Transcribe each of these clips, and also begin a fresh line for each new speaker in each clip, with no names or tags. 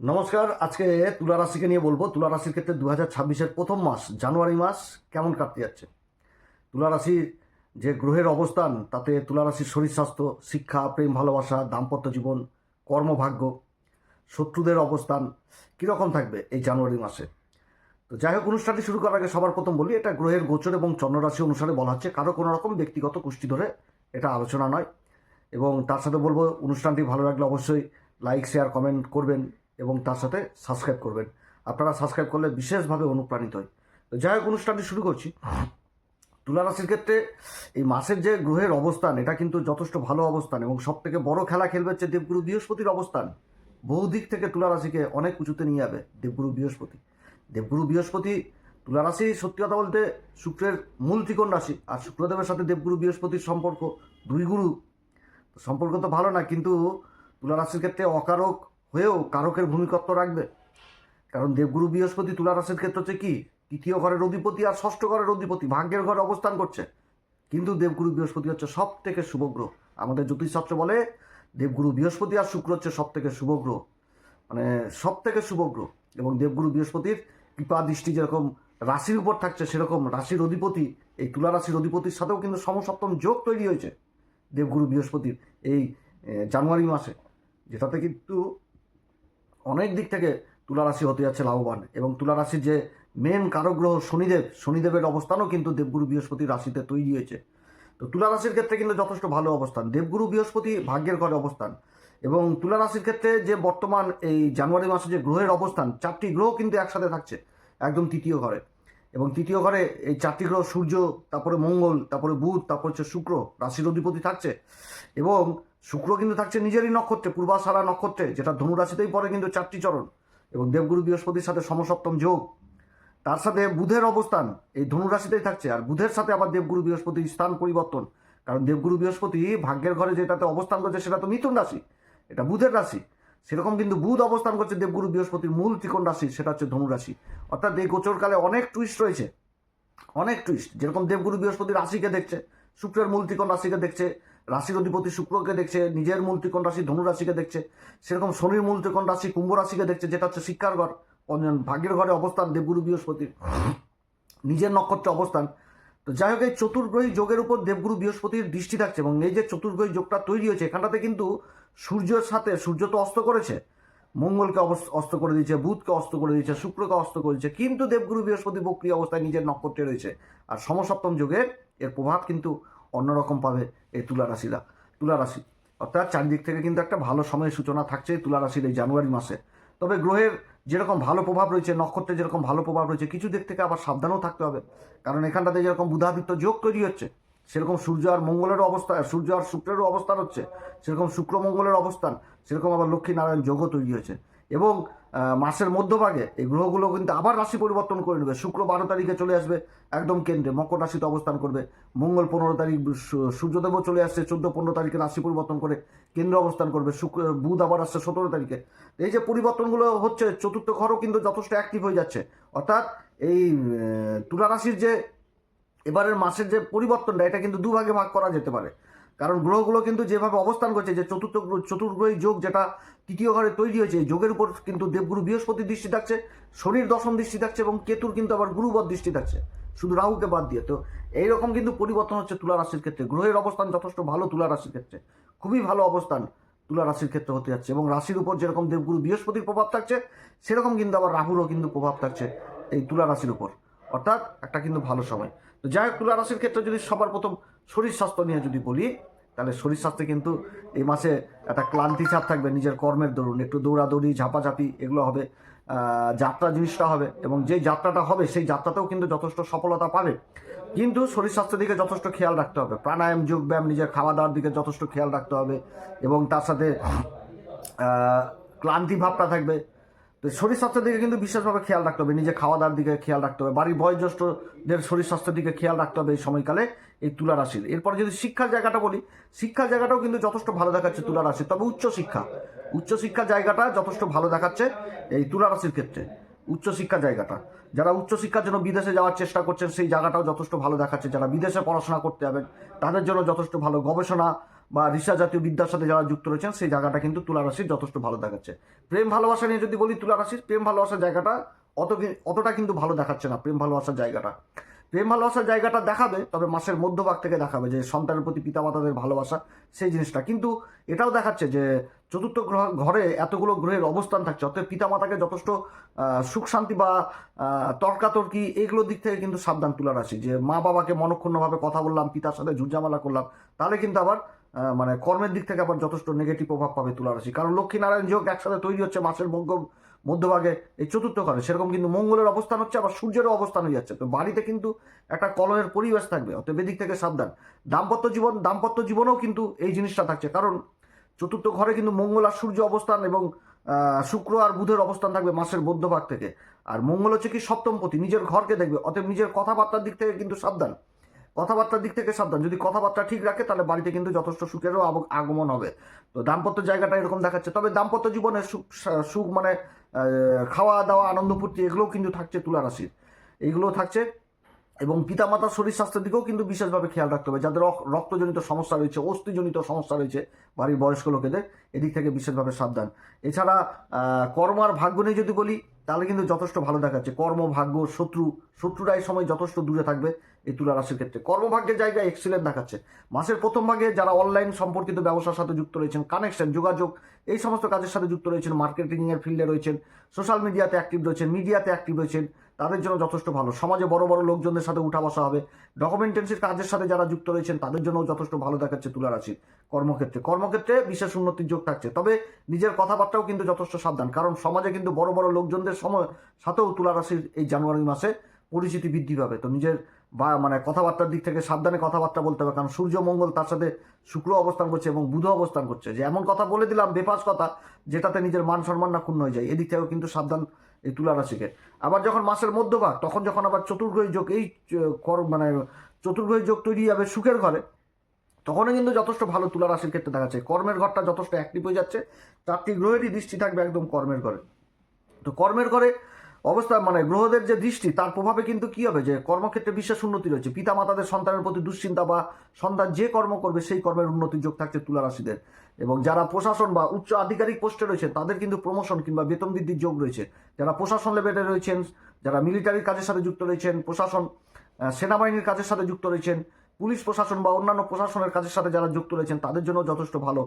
নমস্কার, আজকে তুলা রাশিকে নিয়ে বলব। তুলা রাশির ক্ষেত্রে দু হাজার ছাব্বিশের প্রথম মাস, জানুয়ারি মাস কেমন কাটতে যাচ্ছে? তুলা রাশির যে গ্রহের অবস্থান, তাতে তুলা রাশির শরীর স্বাস্থ্য, শিক্ষা, প্রেম, ভালোবাসা, দাম্পত্য জীবন, কর্মভাগ্য, শত্রুদের অবস্থান কীরকম থাকবে এই জানুয়ারি মাসে? তো যাই হোক, অনুষ্ঠানটি শুরু করার আগে সবার প্রথম বলি, এটা গ্রহের গোচর এবং চন্দ্ররাশি অনুসারে বলা হচ্ছে, কারও কোনো রকম ব্যক্তিগত কুষ্টি ধরে এটা আলোচনা নয়। এবং তার সাথে বলব, অনুষ্ঠানটি ভালো লাগলে অবশ্যই লাইক শেয়ার কমেন্ট করবেন। এবং তার সাথে সাবস্ক্রাইব করবেন। আপনারা সাবস্ক্রাইব করলে বিশেষভাবে অনুপ্রাণিত হয় তো যাই হোক, অনুষ্ঠানটি শুরু করছি। তুলা রাশির ক্ষেত্রে এই মাসের যে গ্রহের অবস্থান, এটা কিন্তু যথেষ্ট ভালো অবস্থান এবং সব থেকে বড় খেলা খেলবে হচ্ছে দেবগুরু বৃহস্পতির অবস্থান। বহু দিক থেকে তুলা রাশিকে অনেক উঁচুতে নিয়ে যাবে দেবগুরু বৃহস্পতি। দেবগুরু বৃহস্পতি, তুলা রাশি সত্যি কথা বলতে শুক্রের মূল ত্রিকোণ রাশি আর শুক্রদেবের সাথে দেবগুরু বৃহস্পতির সম্পর্ক দুই গুরু। সম্পর্ক তো ভালো না, কিন্তু তুলা রাশির ক্ষেত্রে অকারক হয়েও কারকের ভূমিকত্ব রাখবে। কারণ দেবগুরু বৃহস্পতি তুলা রাশির ক্ষেত্রে হচ্ছে কি, তৃতীয় ঘরের অধিপতি আর ষষ্ঠ ঘরের অধিপতি ভাগ্যের ঘরে অবস্থান করছে। কিন্তু দেবগুরু বৃহস্পতি হচ্ছে সব থেকে শুভ গ্রহ। আমাদের জ্যোতিষশাস্ত্র বলে দেবগুরু বৃহস্পতি আর শুক্র হচ্ছে সব থেকে শুভ গ্রহ। মানে সব থেকে শুভ গ্রহ। এবং দেবগুরু বৃহস্পতির কৃপা দৃষ্টি যেরকম রাশির উপর থাকছে, সেরকম রাশির অধিপতি, এই তুলা রাশির অধিপতির সাথেও কিন্তু সমসপ্তম যোগ তৈরি হয়েছে দেবগুরু বৃহস্পতির এই জানুয়ারি মাসে। যেটাতে কিন্তু অনেক দিক থেকে তুলা রাশি হতে যাচ্ছে লাভবান এবং তুলা রাশির যে মেন কারগ্রহ শনিদেব, শনিদেবের অবস্থানও কিন্তু দেবগুরু বৃহস্পতি রাশিতে তৈরি হয়েছে। তো তুলা রাশির ক্ষেত্রে কিন্তু যথেষ্ট ভালো অবস্থান। দেবগুরু বৃহস্পতি ভাগ্যের ঘরে অবস্থান এবং তুলা রাশির ক্ষেত্রে যে বর্তমান এই জানুয়ারি মাসে যে গ্রহের অবস্থান, চারটি গ্রহ কিন্তু একসাথে থাকছে, একদম তৃতীয় ঘরে। এবং তৃতীয় ঘরে এই চারটি গ্রহ, সূর্য, তারপরে মঙ্গল, তারপরে বুধ, তারপর হচ্ছে শুক্র, রাশির অধিপতি থাকছে। এবং শুক্র কিন্তু থাকছে নিজেরই নক্ষত্রে, পূর্বাশারা নক্ষত্রে, যেটা ধনু রাশিতেই পড়ে কিন্তু চারটি চরণ। এবং দেবগুরু বৃহস্পতির সাথে সমসপ্তম যোগ। তার সাথে বুধের অবস্থান এই ধনুরাশিতেই থাকছে। আর বুধের সাথে আবার দেবগুরু বৃহস্পতির স্থান পরিবর্তন। কারণ দেবগুরু বৃহস্পতি ভাগ্যের ঘরে যেটাতে অবস্থান করছে সেটা তো মিথুন রাশি, এটা বুধের রাশি। সেরকম কিন্তু বুধ অবস্থান করছে দেবগুরু বৃহস্পতির মূল ত্রিকোণ রাশি, সেটা হচ্ছে ধনুরাশি অর্থাৎ এই গোচরকালে অনেক টুইস্ট রয়েছে। অনেক টুইস্ট যেরকম দেবগুরু বৃহস্পতি রাশিকে দেখছে, শুক্রের মূল ত্রিকোণ রাশিকে দেখছে, রাশির অধিপতি শুক্রকে দেখছে, নিজের মূল ত্রিকোণ রাশি ধনুরাশিকে দেখছে, সেরকম শনির মূল ত্রিকোণ রাশি কুম্ভ রাশিকে দেখছে, যেটা হচ্ছে শিক্ষার ঘর। ভাগ্যের ঘরে অবস্থান দেবগুরু বৃহস্পতির। নিজের নক্ষত্রে অবস্থান। তো যাই হোক, এই চতুর্গ্রহী যোগের উপর দেবগুরু বৃহস্পতির দৃষ্টি থাকছে এবং এই যে চতুর্গ্রহী যোগটা তৈরি হয়েছে, এখানটাতে কিন্তু সূর্যের সাথে, সূর্য তো অস্ত করেছে, মঙ্গলকে অস্ত করে দিয়েছে, বুধকে অস্ত করে দিয়েছে, শুক্রকে অস্ত করে দিয়েছে, কিন্তু দেবগুরু বৃহস্পতি বক্রিয় অবস্থায় নিজের নক্ষত্রে রয়েছে। আর সমসপ্তম যুগে এর প্রভাব কিন্তু অন্যরকম পাবে এই তুলা রাশিরা, তুলা রাশি। অর্থাৎ চারিদিক থেকে কিন্তু একটা ভালো সময়ের সূচনা থাকছে তুলা রাশির এই জানুয়ারি মাসে। তবে গ্রহের যেরকম ভালো প্রভাব রয়েছে নক্ষত্রের যেরকম ভালো প্রভাব রয়েছে, কিছু দিক থেকে আবার সাবধানও থাকতে হবে। কারণ এখানটাতে যেরকম বুধাদিত্য যোগ তৈরি হচ্ছে সেরকম সূর্য আর মঙ্গলেরও অবস্থা, সূর্য আর শুক্রেরও অবস্থান হচ্ছে, সেরকম শুক্র মঙ্গলের অবস্থান, সেরকম আবার লক্ষ্মী নারায়ণ যোগও তৈরি হয়েছে। এবং মাসের মধ্যভাগে এই গ্রহগুলো কিন্তু আবার রাশি পরিবর্তন করে নেবে। শুক্র বারো তারিখে চলে আসবে একদম কেন্দ্রে, মকর রাশিতে অবস্থান করবে। মঙ্গল পনেরো তারিখ সূর্যদেবও চলে আসছে চোদ্দ পনেরো তারিখে রাশি পরিবর্তন করে কেন্দ্রে অবস্থান করবে। শুক্র, বুধ আবার আসছে সতেরো তারিখে। এই যে পরিবর্তনগুলো হচ্ছে, চতুর্থ ঘরও কিন্তু যথেষ্ট অ্যাক্টিভ হয়ে যাচ্ছে। অর্থাৎ এই তুলা রাশির যে এবারের মাসের যে পরিবর্তনটা, এটা কিন্তু দুভাগে ভাগ করা যেতে পারে। কারণ গ্রহগুলো কিন্তু যেভাবে অবস্থান করছে, যে চতুর্থ গ্রহ- চতুর্গ্রহী যোগ যেটা তৃতীয় ঘরে তৈরি হয়েছে যোগের উপর কিন্তু দেবগুরু বৃহস্পতির দৃষ্টি থাকছে, শনির দশম দৃষ্টি থাকছে এবং কেতুর কিন্তু আবার গুরুবর দৃষ্টি থাকছে। শুধু রাহুকে বাদ দিয়ে। তো এইরকম কিন্তু পরিবর্তন হচ্ছে তুলা রাশির ক্ষেত্রে। গ্রহের অবস্থান যথেষ্ট ভালো তুলা রাশির ক্ষেত্রে। খুবই ভালো অবস্থান তুলা রাশির ক্ষেত্রে হতে যাচ্ছে এবং রাশির উপর যেরকম দেবগুরু বৃহস্পতির প্রভাব থাকছে, সেরকম কিন্তু আবার রাহুরও কিন্তু প্রভাব থাকছে এই তুলা রাশির উপর। অর্থাৎ একটা কিন্তু ভালো সময়। তো যাই হোক তুলা রাশির ক্ষেত্রে যদি সবার প্রথম শরীর স্বাস্থ্য নিয়ে যদি বলি, তাহলে শরীর স্বাস্থ্যে কিন্তু এই মাসে একটা ক্লান্তি চাপ থাকবে। নিজের কর্মের দরুন, একটু দৌড়াদৌড়ি, ঝাপাঝাপি এগুলো হবে যাত্রা জিনিসটা হবে এবং যে যাত্রাটা হবে, সেই যাত্রাতেও কিন্তু যথেষ্ট সফলতা পাবে। কিন্তু শরীর স্বাস্থ্যের দিকে যথেষ্ট খেয়াল রাখতে হবে। প্রাণায়াম, যোগ ব্যায়াম, নিজের খাওয়া দাওয়ার দিকে যথেষ্ট খেয়াল রাখতে হবে এবং তার সাথে ক্লান্তি ভাবটা থাকবে। তো শরীর স্বাস্থ্যের দিকে কিন্তু বিশেষভাবে খেয়াল রাখতে হবে। নিজে খাওয়া দাওয়ার দিকে খেয়াল রাখতে হবে। বাড়ির বয়োজ্যেষ্ঠদের শরীর স্বাস্থ্যের দিকে খেয়াল রাখতে হবে এই সময়কালে এই তুলা রাশির। এরপরে যদি শিক্ষার জায়গাটা বলি, শিক্ষার জায়গাটাও কিন্তু যথেষ্ট ভালো দেখাচ্ছে তুলা রাশির। তবে উচ্চ শিক্ষা, উচ্চ শিক্ষার জায়গাটা যথেষ্ট ভালো দেখাচ্ছে এই তুলা রাশির ক্ষেত্রে। উচ্চশিক্ষা জায়গাটা, যারা উচ্চশিক্ষার জন্য বিদেশে যাওয়ার চেষ্টা করছেন, সেই জায়গাটাও যথেষ্ট ভালো দেখাচ্ছে। যারা বিদেশে পড়াশোনা করতে যাবেন, তাদের জন্য যথেষ্ট ভালো। গবেষণা বা রিসা জাতীয় বিদ্যার সাথে যারা যুক্ত রয়েছেন, সেই জায়গাটা কিন্তু তুলা রাশির যথেষ্ট ভালো দেখাচ্ছে। প্রেম ভালোবাসা নিয়ে যদি বলি তুলা রাশির প্রেম ভালোবাসার জায়গাটা অত অতটা কিন্তু ভালো দেখাচ্ছে না, প্রেম ভালোবাসার জায়গাটা। প্রেম ভালোবাসার জায়গাটা দেখাবে, তবে মাসের মধ্যভাগ থেকে দেখাবে যে সন্তানের প্রতি পিতামাতাদের ভালোবাসা, সেই জিনিসটা। কিন্তু এটাও দেখাচ্ছে যে চতুর্থ গ্রহ, ঘরে এতগুলো গ্রহের অবস্থান থাকছে অর্থাৎ পিতামাতাকে যথেষ্ট সুখ শান্তি বা তর্কাতর্কি এগুলোর দিক থেকে কিন্তু সাবধান তুলা রাশি যে মা বাবাকে মনক্ষুণ্ণভাবে কথা বললাম, পিতার সাথে ঝুটঝামেলা করলাম, তাহলে কিন্তু আবার মানে কর্মের দিক থেকে আবার যথেষ্ট নেগেটিভ প্রভাব পাবে তুলা রাশি কারণ লক্ষ্মীনারায়ণ যোগ একসাথে তৈরি হচ্ছে মাসের মধ্য মধ্যভাগে, এই চতুর্থ ঘরে, সেরকম কিন্তু মঙ্গলের অবস্থান হচ্ছে, আবার সূর্যেরও অবস্থান হয়ে যাচ্ছে। তো বাড়িতে কিন্তু একটা কলহের পরিবেশ থাকবে, অতএব এদিক থেকে সাবধান। দাম্পত্য জীবন, দাম্পত্য জীবনেও কিন্তু এই জিনিসটা থাকছে, কারণ চতুর্থ ঘরে কিন্তু মঙ্গল আর সূর্য অবস্থান এবং শুক্র আর বুধের অবস্থান থাকবে মাসের মধ্যভাগ থেকে। আর মঙ্গল হচ্ছে কি সপ্তমপতি, নিজের ঘরকে দেখবে, অতএব নিজের কথাবার্তার দিক থেকে কিন্তু সাবধান। কথাবার্তার দিক থেকে সাবধান। যদি কথাবার্তা ঠিক রাখে তাহলে বাড়িতে কিন্তু যথেষ্ট সুখেরও আগমন হবে। তো দাম্পত্য জায়গাটা এরকম দেখাচ্ছে। তবে দাম্পত্য জীবনে সুখ সুখ মানে খাওয়া দাওয়া আনন্দ ফুর্তি এগুলোও কিন্তু থাকছে তুলা রাশির। এইগুলো থাকছে এবং পিতামাতার শরীর স্বাস্থ্যের দিকেও কিন্তু বিশেষভাবে খেয়াল রাখতে হবে। যাদের রক- রক্তজনিত সমস্যা রয়েছে অস্থিজনিত সমস্যা রয়েছে বাড়ির বয়স্ক লোকেদের এদিক থেকে বিশেষভাবে সাবধান। এছাড়া আহ, কর্ম আর ভাগ্য নিয়ে যদি বলি তাহলে কিন্তু যথেষ্ট ভালো দেখাচ্ছে। কর্ম ভাগ্য শত্রু শত্রুরা এই সময় যথেষ্ট দূরে থাকবে। এই তুলা রাশির ক্ষেত্রে। কর্মভাগ্যের জায়গায় এক্সিলেন্ট দেখাচ্ছে। মাসের প্রথম ভাগে যারা অনলাইন সম্পর্কিত ব্যবসার সাথে যুক্ত রয়েছেন কানেকশন যোগাযোগ, এই সমস্ত কাজের সাথে যুক্ত রয়েছেন মার্কেটিং এর ফিল্ডে রয়েছেন সোশ্যাল মিডিয়াতে অ্যাক্টিভ রয়েছেন মিডিয়াতে অ্যাক্টিভ রয়েছেন, তাদের জন্য যথেষ্ট ভালো। সমাজে বড় বড় লোকজনদের সাথে উঠা বসা হবে। ডকুমেন্টেন্সির কাজের সাথে যারা যুক্ত রয়েছেন, তাদের জন্য যথেষ্ট ভালো দেখাচ্ছে তুলা রাশির কর্মক্ষেত্রে। কর্মক্ষেত্রে বিশেষ উন্নতির যোগ থাকছে। তবে নিজের কথাবার্তাও কিন্তু যথেষ্ট সাবধান, কারণ সমাজে কিন্তু বড় বড় লোকজনদের সময় সাথেও তুলা রাশির এই জানুয়ারি মাসে পরিচিতি বৃদ্ধি পাবে। তো নিজের বা মানে কথাবার্তার দিক থেকে সাবধানে কথাবার্তা বলতে হবে, কারণ সূর্য, মঙ্গল তার সাথে শুক্র অবস্থান করছে এবং বুধ অবস্থান করছে। যে এমন কথা বলে দিলাম, বেপাস কথা, যেটাতে নিজের মান সম্মান না ক্ষুণ্ণ হয়ে যায়। এদিক থেকেও কিন্তু সাবধান এই তুলা রাশিকে আবার যখন মাসের মধ্যভাগ, তখন যখন আবার চতুর্গ্রহী যোগ, এই কর- মানে চতুর্গ্রহী যোগ তৈরি হবে সুখের ঘরে, তখনও কিন্তু যথেষ্ট ভালো তুলা রাশির ক্ষেত্রে দেখা যাচ্ছে। কর্মের ঘরটা যথেষ্ট অ্যাক্টিভ হয়ে যাচ্ছে। চারটি গ্রহেরই দৃষ্টি থাকবে একদম কর্মের ঘরে। তো কর্মের ঘরে অবস্থা মানে গ্রহদের যে দৃষ্টি, তার প্রভাবে কিন্তু কি হবে? যে কর্মক্ষেত্রে বিশেষ উন্নতি রয়েছে। পিতা মাতাদের সন্তানের প্রতি দুশ্চিন্তা বা সন্তান যে কর্ম করবে, সেই কর্মের উন্নতির যোগ থাকছে তুলা রাশিদের। এবং যারা প্রশাসন বা উচ্চ আধিকারিক পোস্টে রয়েছে, তাদের কিন্তু প্রমোশন কিংবা বেতন বৃদ্ধির যোগ রয়েছে। যারা প্রশাসন লেভেলে রয়েছেন, যারা মিলিটারির কাজের সাথে যুক্ত রয়েছেন, প্রশাসন সেনাবাহিনীর কাজের সাথে যুক্ত রয়েছেন পুলিশ প্রশাসন বা অন্যান্য প্রশাসনের কাজের সাথে যারা যুক্ত রয়েছেন, তাদের জন্য যথেষ্ট ভালো।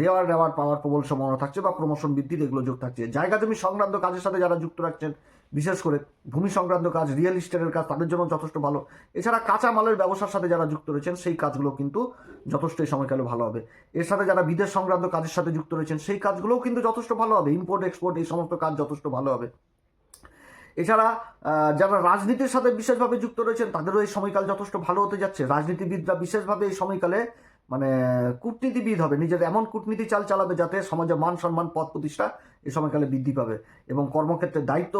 রেওয়ার রেওয়ার পাওয়ার প্রবল সম্ভাবনা থাকছে বা প্রমোশন বৃদ্ধির এগুলো যোগ থাকছে। জায়গা জমি সংক্রান্ত কাজের সাথে যারা যুক্ত রাখছেন, বিশেষ করে ভূমি সংক্রান্ত কাজ রিয়েল ইস্টেটের কাজ, তাদের জন্য যথেষ্ট ভালো। এছাড়া কাঁচা মালের ব্যবসার সাথে যারা যুক্ত রয়েছেন, সেই কাজগুলো কিন্তু যথেষ্ট এই সময়কালে ভালো হবে। এর সাথে যারা বিদেশ সংক্রান্ত কাজের সাথে যুক্ত রয়েছেন, সেই কাজগুলোও কিন্তু যথেষ্ট ভালো হবে। ইম্পোর্ট এক্সপোর্ট এই সমস্ত কাজ যথেষ্ট ভালো হবে। এছাড়া যারা রাজনীতির সাথে বিশেষভাবে যুক্ত রয়েছেন, তাদেরও এই সময়কাল যথেষ্ট ভালো হতে যাচ্ছে। রাজনীতিবিদরা বিশেষভাবে এই সময়কালে মানে কূটনীতিবিদ হবে। নিজের এমন কূটনীতি চাল চালাবে যাতে সমাজে মান সম্মান, পদ প্রতিষ্ঠা এই সময়কালে বৃদ্ধি পাবে এবং কর্মক্ষেত্রে দায়িত্ব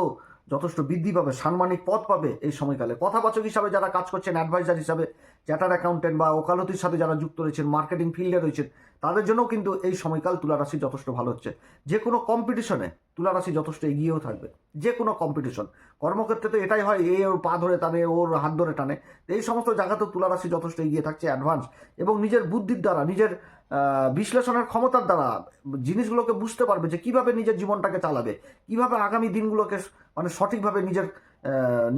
যথেষ্ট বৃদ্ধি পাবে সাম্মানিক পদ পাবে এই সময়কালে। কথাবাচক হিসাবে যারা কাজ করছেন অ্যাডভাইজার হিসাবে চ্যাটার অ্যাকাউন্টেন্ট বা ওকালতির সাথে যারা যুক্ত রয়েছেন মার্কেটিং ফিল্ডে রয়েছেন, তাদের জন্যও কিন্তু এই সময়কাল তুলা রাশি যথেষ্ট ভালো হচ্ছে। যে কোনো কম্পিটিশনে তুলা রাশি যথেষ্ট এগিয়েও থাকবে। যে কোনো কম্পিটিশন কর্মক্ষেত্রে তো এটাই হয়, এ ওর পা ধরে টানে, ওর হাত ধরে টানে। এই সমস্ত জায়গাতেও তুলা রাশি যথেষ্ট এগিয়ে থাকছে অ্যাডভান্স এবং নিজের বুদ্ধির দ্বারা, নিজের বিশ্লেষণের ক্ষমতার দ্বারা জিনিসগুলোকে বুঝতে পারবে যে কীভাবে নিজের জীবনটাকে চালাবে, কীভাবে আগামী দিনগুলোকে মানে সঠিকভাবে নিজের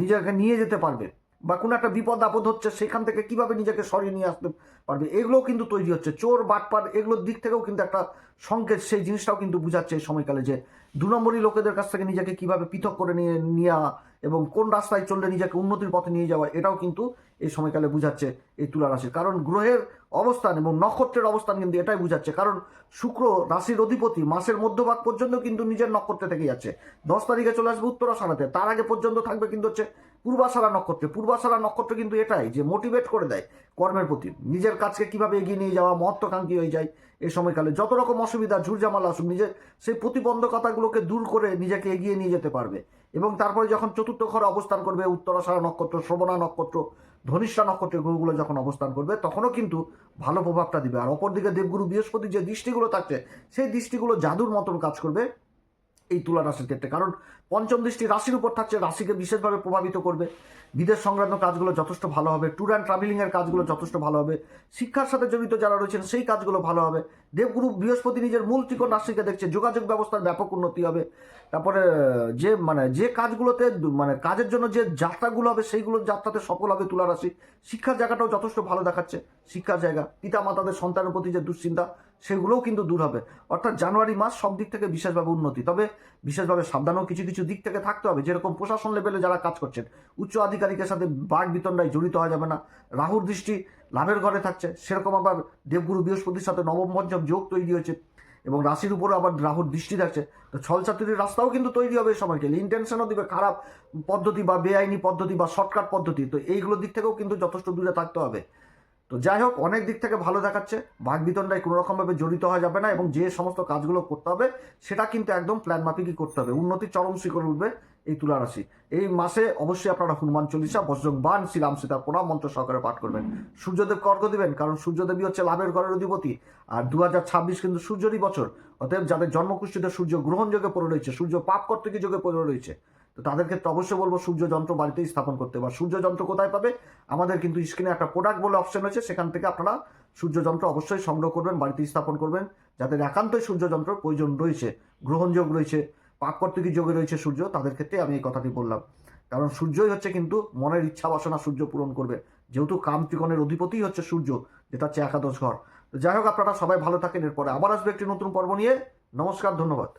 নিজেকে নিয়ে যেতে পারবে। বা কোনো একটা বিপদ আপদ হচ্ছে, সেখান থেকে কীভাবে নিজেকে সরিয়ে নিয়ে আসতে পারবে? এগুলোও কিন্তু তৈরি হচ্ছে। চোর, বাটপার, এগুলোর দিক থেকেও কিন্তু একটা সংকেত, সেই জিনিসটাও কিন্তু বুঝাচ্ছে এই সময়কালে যে দু নম্বরই লোকেদের কাছ থেকে নিজেকে কীভাবে পৃথক করে নিয়ে নেওয়া এবং কোন রাস্তায় চললে নিজেকে উন্নতির পথে নিয়ে যাওয়া, এটাও কিন্তু এই সময়কালে বুঝাচ্ছে এই তুলা রাশির। কারণ গ্রহের অবস্থান এবং নক্ষত্রের অবস্থান কিন্তু এটাই বুঝাচ্ছে। কারণ শুক্র রাশির অধিপতি মাসের মধ্যভাগ পর্যন্ত কিন্তু নিজের নক্ষত্রে থেকে যাচ্ছে। দশ তারিখে চলে আসবে উত্তরাষাঢ়াতে তার আগে পর্যন্ত থাকবে কিন্তু হচ্ছে পূর্বাষাঢ়া নক্ষত্রে পূর্বাষাঢ়া নক্ষত্র কিন্তু এটাই যে মোটিভেট করে দেয় কর্মের প্রতি। নিজের কাজকে কীভাবে এগিয়ে নিয়ে যাওয়া, মহত্বাকাঙ্ক্ষী হয়ে যায় এই সময়কালে। যত রকম অসুবিধা ঝুরঝামালা আসুক, নিজের সেই প্রতিবন্ধকতাগুলোকে দূর করে নিজেকে এগিয়ে নিয়ে যেতে পারবে। এবং তারপরে যখন চতুর্থ ঘরে অবস্থান করবে উত্তরাষাঢ়া নক্ষত্র শ্রবণা নক্ষত্র, ধনিষ্ঠা নক্ষত্রের গ্রহগুলো যখন অবস্থান করবে, তখনও কিন্তু ভালো প্রভাবটা দিবে। আর অপরদিকে দেবগুরু বৃহস্পতি যে দৃষ্টিগুলো থাকছে, সেই দৃষ্টিগুলো জাদুর মতন কাজ করবে। এই তুলা রাশির ক্ষেত্রে। কারণ পঞ্চম দৃষ্টি রাশির উপর থাকছে, রাশিকে বিশেষভাবে প্রভাবিত করবে। বিদেশ সংক্রান্ত কাজগুলো যথেষ্ট ভালো হবে, ট্যুর অ্যান্ড ট্রাভেলিংয়ের কাজগুলো যথেষ্ট ভালো হবে। শিক্ষার সাথে জড়িত যারা রয়েছেন, সেই কাজগুলো ভালো হবে। দেবগুরু বৃহস্পতি নিজের মূল ত্রিকোণ রাশিকে দেখছে, যোগাযোগ ব্যবস্থার ব্যাপক উন্নতি হবে। তারপরে যে মানে যে কাজগুলোতে মানে কাজের জন্য যে যাত্রাগুলো হবে সেইগুলোর যাত্রাতে সফল হবে তুলা রাশি। শিক্ষার জায়গাটাও যথেষ্ট ভালো দেখাচ্ছে, শিক্ষার জায়গা। পিতা মাতাদের সন্তানের প্রতি যে দুশ্চিন্তা সেগুলোও কিন্তু দূর হবে। অর্থাৎ জানুয়ারি মাস সব দিক থেকে বিশেষভাবে উন্নতি। তবে বিশেষভাবে সাবধানও কিছু কিছু দিক থেকে থাকতে হবে। যেরকম প্রশাসন লেভেলে যারা কাজ করছেন, উচ্চ আধিকারিকের সাথে বাঘ বিতণ্ডায় জড়িত হওয়া যাবে না। রাহুর দৃষ্টি লাভের ঘরে থাকছে। সেরকম আবার দেবগুরু বৃহস্পতির সাথে নবম পঞ্চম যোগ তৈরি হয়েছে এবং রাশির উপরে আবার রাহুর দৃষ্টি থাকছে। তো ছলচাতুরির রাস্তাও কিন্তু তৈরি হবে এই সময়কে ইন্টেনশনও দিবে, খারাপ পদ্ধতি বা বেআইনি পদ্ধতি বা শর্টকাট পদ্ধতি। তো এইগুলোর দিক থেকেও কিন্তু যথেষ্ট দূরে থাকতে হবে। তো যাই হোক, অনেক দিক থেকে ভালো দেখাচ্ছে। বাঘ বিতণ্ডায় কোনো রকমভাবে জড়িত হওয়া যাবে না এবং যে সমস্ত কাজগুলো করতে হবে, সেটা কিন্তু একদম প্ল্যান মাফিকই করতে হবে। উন্নতির চরম শিখর উঠবে এই তুলা রাশি। এই মাসে অবশ্যই আপনারা হনুমান চল্লিশা বজ্রং বান শ্রীরাম সীতার প্রণাম মন্ত্র সহকারে পাঠ করবেন। সূর্যদেব কর্ক দিবেন, কারণ সূর্যদেবী হচ্ছে লাভের ঘরের অধিপতি। আর দু হাজার ছাব্বিশ কিন্তু সূর্যরই বছর। অতএব যাদের জন্মকুষ্ঠিতে সূর্য গ্রহণযোগে পড়ে রয়েছে, সূর্য পাপ কর্তকী যোগে পড়ে রয়েছে তো তাদের ক্ষেত্রে অবশ্যই বলব সূর্য যন্ত্র বাড়িতেই স্থাপন করতে। বা সূর্য যন্ত্র কোথায় পাবে? আমাদের কিন্তু স্ক্রিনে একটা প্রোডাক্ট বলে অপশন রয়েছে, সেখান থেকে আপনারা সূর্য যন্ত্র অবশ্যই সংগ্রহ করবেন বাড়িতে স্থাপন করবেন যাদের একান্তই সূর্য যন্ত্র প্রয়োজন রয়েছে গ্রহণযোগ রয়েছে পাককর্তকী যোগে রয়েছে সূর্য, তাদের ক্ষেত্রে আমি এই কথাটি বললাম। কারণ সূর্যই হচ্ছে কিন্তু মনের ইচ্ছা বাসনা সূর্য পূরণ করবে। যেহেতু কাম ত্রিকোণের অধিপতি হচ্ছে সূর্য যেটা হচ্ছে একাদশ ঘর। তো যাই হোক, আপনারা সবাই ভালো থাকেন, এরপরে আবার আসবে একটি নতুন পর্ব নিয়ে। নমস্কার, ধন্যবাদ।